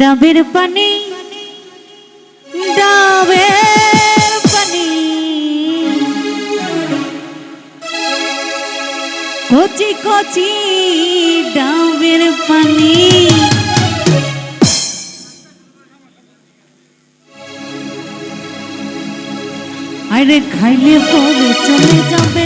ডাবের পানি ডাবে পানি। কচি কচি ডাবের পানি। আরে খাইলে পরে চলে যাবে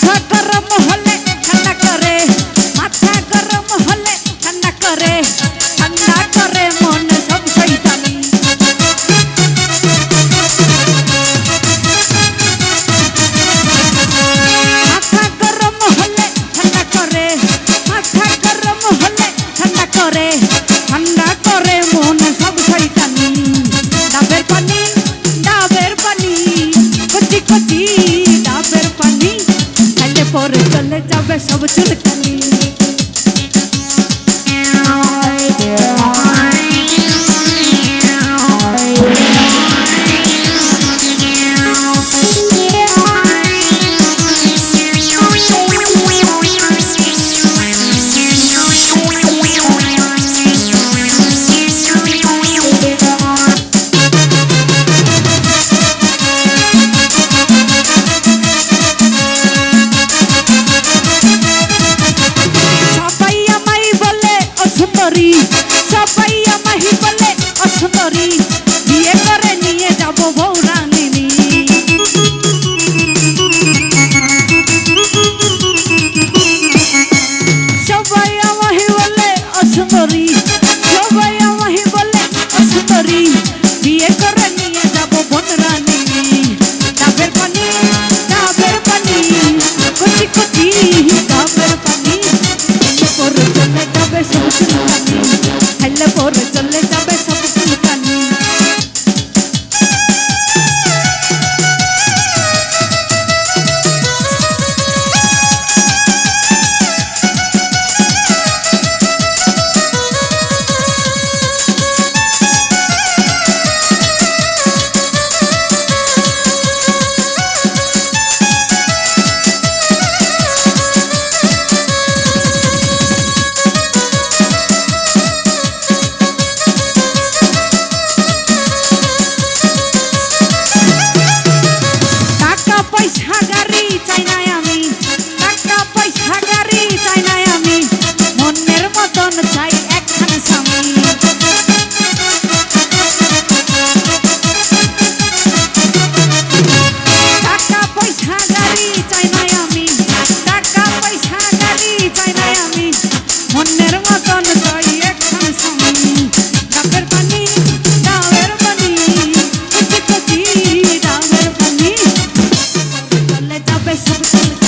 Cut করি বিয়ে করে নিয়ে যাব ভোটরানি ডাবের পানি ডাবের পানি কচি কচি ডাবের পানি। চলে যাবে সোনা রানী চলে कब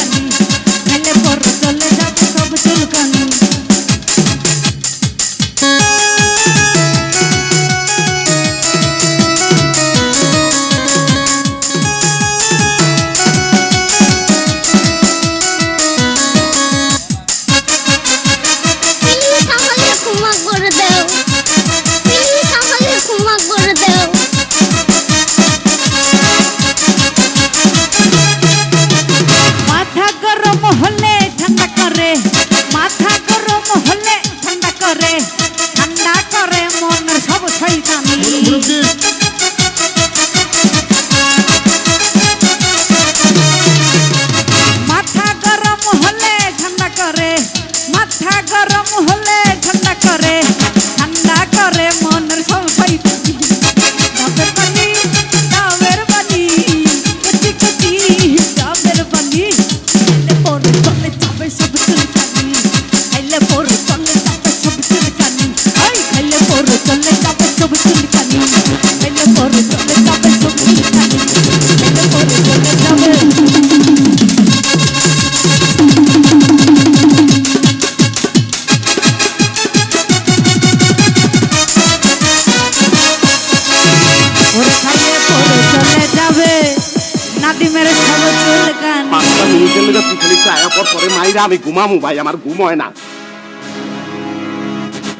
दिल कब दिल कब আমি ঘুমামু ভাই আমার ঘুম হয় না।